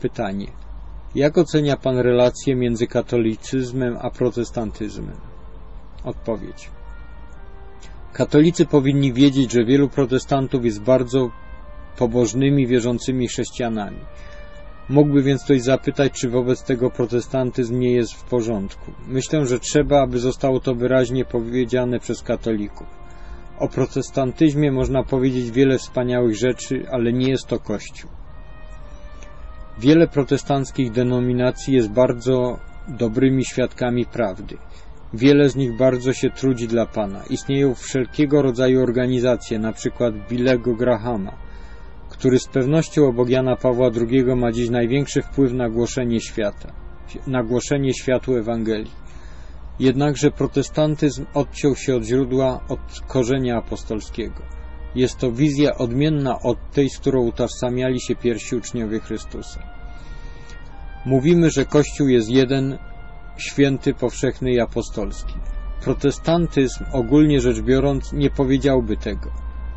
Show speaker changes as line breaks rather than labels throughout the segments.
Pytanie. Jak ocenia Pan relacje między katolicyzmem a protestantyzmem? Odpowiedź. Katolicy powinni wiedzieć, że wielu protestantów jest bardzo pobożnymi, wierzącymi chrześcijanami. Mógłby więc ktoś zapytać, czy wobec tego protestantyzm nie jest w porządku. Myślę, że trzeba, aby zostało to wyraźnie powiedziane przez katolików. O protestantyzmie można powiedzieć wiele wspaniałych rzeczy, ale nie jest to Kościół. Wiele protestanckich denominacji jest bardzo dobrymi świadkami prawdy. Wiele z nich bardzo się trudzi dla Pana. Istnieją wszelkiego rodzaju organizacje, na przykład Grahama, który z pewnością obok Jana Pawła II ma dziś największy wpływ na głoszenie świata, na głoszenie światu Ewangelii. Jednakże protestantyzm odciął się od źródła, od korzenia apostolskiego. Jest to wizja odmienna od tej, z którą utożsamiali się pierwsi uczniowie Chrystusa. Mówimy, że Kościół jest jeden, święty, powszechny i apostolski. Protestantyzm, ogólnie rzecz biorąc, nie powiedziałby tego.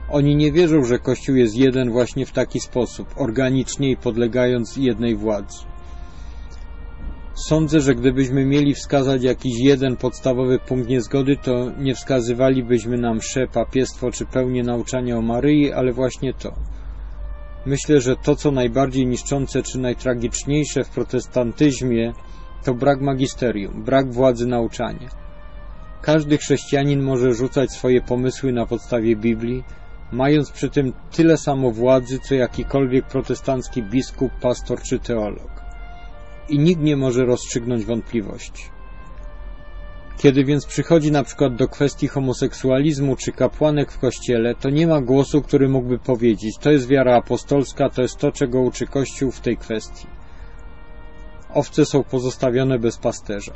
Oni nie wierzą, że Kościół jest jeden właśnie w taki sposób, organicznie i podlegając jednej władzy. Sądzę, że gdybyśmy mieli wskazać jakiś jeden podstawowy punkt niezgody, to nie wskazywalibyśmy na msze, papiestwo czy pełnię nauczania o Maryi, ale właśnie to. Myślę, że to, co najbardziej niszczące czy najtragiczniejsze w protestantyzmie, to brak magisterium, brak władzy nauczania. Każdy chrześcijanin może rzucać swoje pomysły na podstawie Biblii, mając przy tym tyle samo władzy, co jakikolwiek protestancki biskup, pastor czy teolog. I nikt nie może rozstrzygnąć wątpliwości. Kiedy więc przychodzi na przykład do kwestii homoseksualizmu czy kapłanek w kościele, to nie ma głosu, który mógłby powiedzieć, to jest wiara apostolska, to jest to, czego uczy Kościół w tej kwestii. Owce są pozostawione bez pasterza.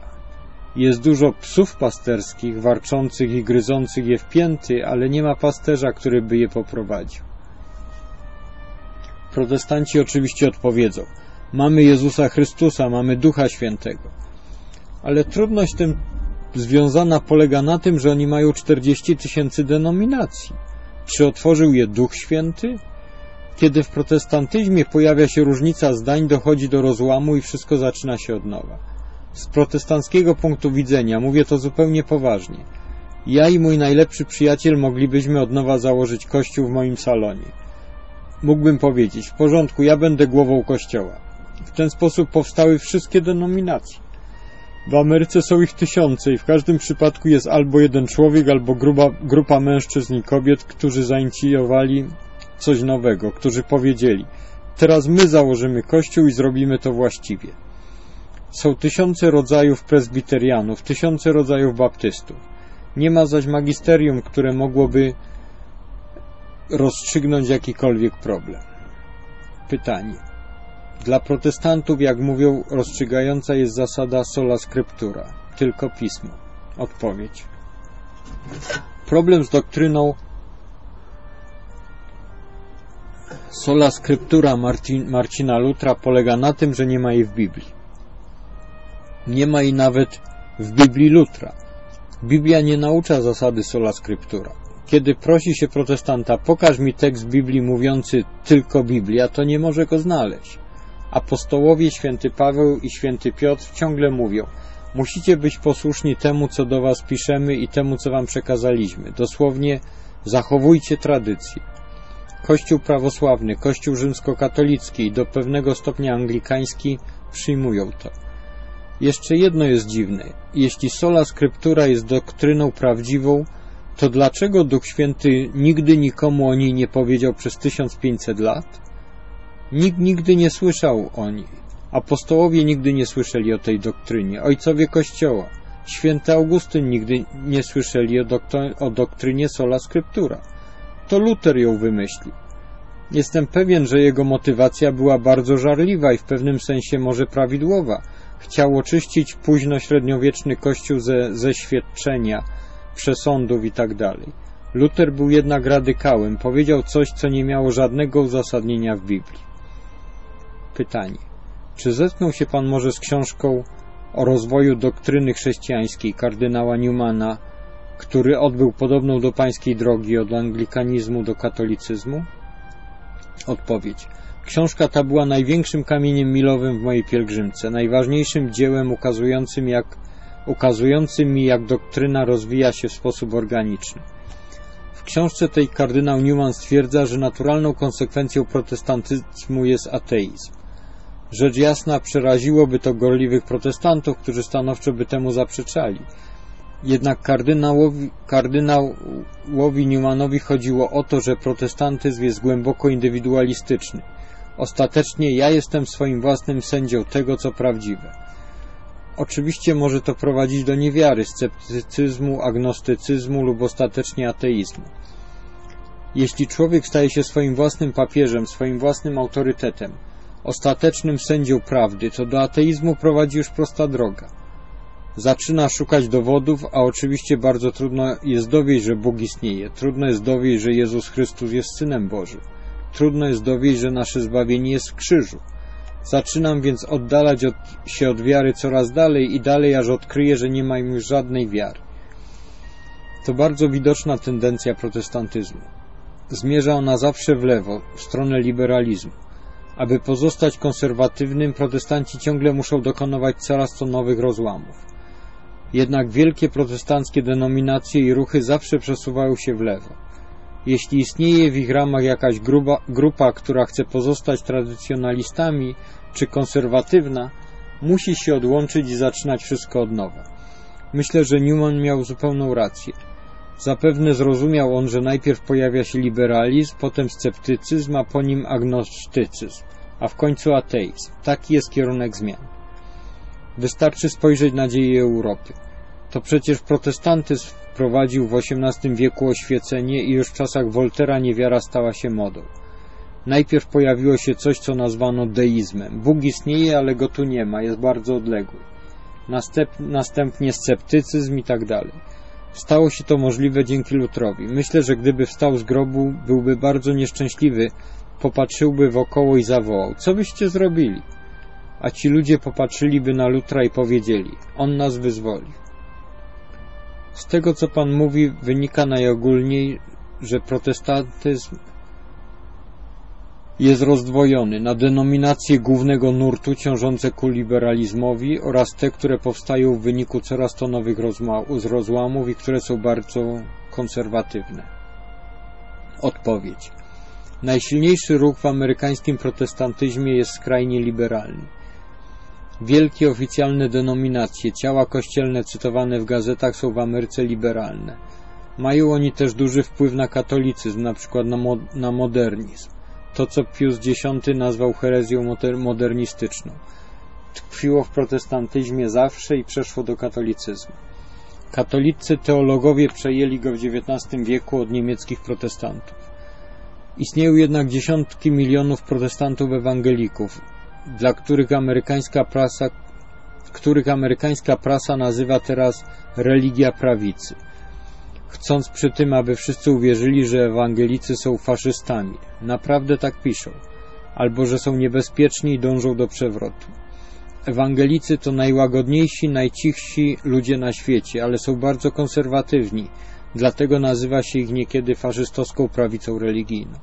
Jest dużo psów pasterskich, warczących i gryzących je w pięty, ale nie ma pasterza, który by je poprowadził. Protestanci oczywiście odpowiedzą: Mamy Jezusa Chrystusa, mamy Ducha Świętego. Ale trudność tym związana polega na tym, że oni mają 40 tysięcy denominacji. Czy otworzył je Duch Święty? Kiedy w protestantyzmie pojawia się różnica zdań, dochodzi do rozłamu i wszystko zaczyna się od nowa. Z protestanckiego punktu widzenia mówię to zupełnie poważnie. Ja i mój najlepszy przyjaciel moglibyśmy od nowa założyć kościół w moim salonie. Mógłbym powiedzieć, w porządku, ja będę głową kościoła. W ten sposób powstały wszystkie denominacje. W Ameryce są ich tysiące i w każdym przypadku jest albo jeden człowiek, albo gruba, grupa mężczyzn i kobiet, którzy zainicjowali coś nowego, którzy powiedzieli teraz my założymy kościół i zrobimy to właściwie. Są tysiące rodzajów prezbiterianów, tysiące rodzajów baptystów. Nie ma zaś magisterium, które mogłoby rozstrzygnąć jakikolwiek problem. Pytanie. Dla protestantów, jak mówią, rozstrzygająca jest zasada sola scriptura, tylko pismo. Odpowiedź. Problem z doktryną sola scriptura Marcin, Marcina Lutra polega na tym, że nie ma jej w Biblii. Nie ma jej nawet w Biblii Lutra. Biblia nie naucza zasady sola scriptura. Kiedy prosi się protestanta, pokaż mi tekst Biblii mówiący tylko Biblia, to nie może go znaleźć. Apostołowie święty Paweł i święty Piotr ciągle mówią: Musicie być posłuszni temu, co do was piszemy i temu, co wam przekazaliśmy. Dosłownie zachowujcie tradycję. Kościół prawosławny, Kościół rzymskokatolicki i do pewnego stopnia anglikański przyjmują to. Jeszcze jedno jest dziwne. Jeśli sola skryptura jest doktryną prawdziwą, to dlaczego Duch Święty nigdy nikomu o niej nie powiedział przez 1500 lat? Nikt nigdy nie słyszał o niej. Apostołowie nigdy nie słyszeli o tej doktrynie. Ojcowie Kościoła, święty Augustyn nigdy nie słyszeli o, o doktrynie sola scriptura. To Luter ją wymyślił. Jestem pewien, że jego motywacja była bardzo żarliwa i w pewnym sensie może prawidłowa. Chciał oczyścić późno średniowieczny kościół ze, ze świadczenia, przesądów itd. Tak Luter był jednak radykałem, powiedział coś, co nie miało żadnego uzasadnienia w Biblii. Czy zetknął się Pan może z książką o rozwoju doktryny chrześcijańskiej kardynała Newmana, który odbył podobną do pańskiej drogi od anglikanizmu do katolicyzmu? Odpowiedź. Książka ta była największym kamieniem milowym w mojej pielgrzymce, najważniejszym dziełem ukazującym, jak, ukazującym mi, jak doktryna rozwija się w sposób organiczny. W książce tej kardynał Newman stwierdza, że naturalną konsekwencją protestantyzmu jest ateizm. Rzecz jasna przeraziłoby to gorliwych protestantów, którzy stanowczo by temu zaprzeczali. Jednak kardynałowi, kardynałowi Newmanowi chodziło o to, że protestantyzm jest głęboko indywidualistyczny. Ostatecznie ja jestem swoim własnym sędzią tego, co prawdziwe. Oczywiście może to prowadzić do niewiary, sceptycyzmu, agnostycyzmu lub ostatecznie ateizmu. Jeśli człowiek staje się swoim własnym papieżem, swoim własnym autorytetem, ostatecznym sędzią prawdy, to do ateizmu prowadzi już prosta droga. Zaczyna szukać dowodów, a oczywiście bardzo trudno jest dowieść, że Bóg istnieje. Trudno jest dowieść, że Jezus Chrystus jest Synem Bożym. Trudno jest dowieść, że nasze zbawienie jest w krzyżu. Zaczynam więc oddalać od, się od wiary coraz dalej i dalej, aż odkryję, że nie ma już żadnej wiary. To bardzo widoczna tendencja protestantyzmu. Zmierza ona zawsze w lewo, w stronę liberalizmu. Aby pozostać konserwatywnym, protestanci ciągle muszą dokonywać coraz to nowych rozłamów. Jednak wielkie protestanckie denominacje i ruchy zawsze przesuwają się w lewo. Jeśli istnieje w ich ramach jakaś grupa, grupa, która chce pozostać tradycjonalistami czy konserwatywna, musi się odłączyć i zaczynać wszystko od nowa. Myślę, że Newman miał zupełną rację. Zapewne zrozumiał on, że najpierw pojawia się liberalizm, potem sceptycyzm, a po nim agnostycyzm, a w końcu ateizm. Taki jest kierunek zmian. Wystarczy spojrzeć na dzieje Europy. To przecież protestantyzm wprowadził w XVIII wieku oświecenie i już w czasach Woltera niewiara stała się modą. Najpierw pojawiło się coś, co nazwano deizmem. Bóg istnieje, ale go tu nie ma, jest bardzo odległy. Następ, następnie sceptycyzm i tak dalej. Stało się to możliwe dzięki Lutrowi. Myślę, że gdyby wstał z grobu, byłby bardzo nieszczęśliwy, popatrzyłby wokoło i zawołał: Co byście zrobili? A ci ludzie popatrzyliby na Lutra i powiedzieli: On nas wyzwolił. Z tego, co Pan mówi, wynika najogólniej, że protestantyzm jest rozdwojony na denominacje głównego nurtu ciążące ku liberalizmowi oraz te, które powstają w wyniku coraz to nowych rozłamów i które są bardzo konserwatywne. Odpowiedź. Najsilniejszy ruch w amerykańskim protestantyzmie jest skrajnie liberalny. Wielkie oficjalne denominacje, ciała kościelne cytowane w gazetach są w Ameryce liberalne. Mają oni też duży wpływ na katolicyzm, na przykład na, mo na modernizm. To, co Pius X nazwał herezją modernistyczną. Tkwiło w protestantyzmie zawsze i przeszło do katolicyzmu. Katolicy teologowie przejęli go w XIX wieku od niemieckich protestantów. Istnieją jednak dziesiątki milionów protestantów ewangelików, dla których amerykańska prasa, których amerykańska prasa nazywa teraz religia prawicy, chcąc przy tym, aby wszyscy uwierzyli, że ewangelicy są faszystami. Naprawdę tak piszą. Albo, że są niebezpieczni i dążą do przewrotu. Ewangelicy to najłagodniejsi, najcichsi ludzie na świecie, ale są bardzo konserwatywni, dlatego nazywa się ich niekiedy faszystowską prawicą religijną.